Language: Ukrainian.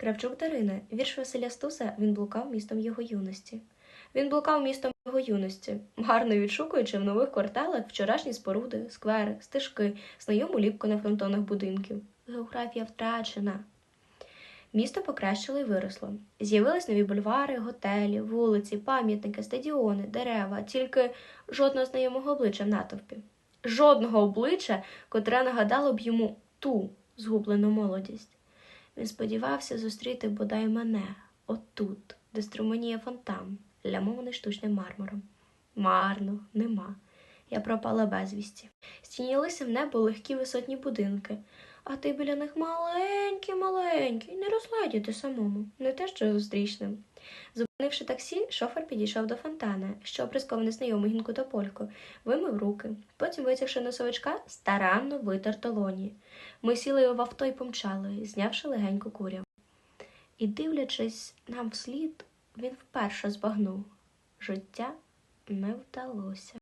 Кравчук Дарина, вірш Василя Стуса, він блукав містом його юності. Він блукав містом його юності, гарно відшукуючи в нових кварталах вчорашні споруди, сквери, стежки, знайому ліпку на фронтонах будинків. Географія втрачена. Місто покращило і виросло. З'явились нові бульвари, готелі, вулиці, пам'ятники, стадіони, дерева, тільки жодного знайомого обличчя в натовпі. Жодного обличчя, котре нагадало б йому ту згублену молодість. Він сподівався зустріти бодай мене отут, де струменіє фонтан, лямований штучним мармуром. Марно, нема. Я пропала безвісті. Стінілися в небо легкі висотні будинки, а ти біля них маленький, маленький, не розгледіти самому, не те що зустрічним. Зупинивши таксі, шофер підійшов до фонтана, що оприскований незнайому гінку та польку, вимив руки, потім, витягши носовичка, старанно витер долоні. Ми сіли в авто і помчали, знявши легеньку куряв. І, дивлячись нам вслід, він вперше збагнув життя не вдалося.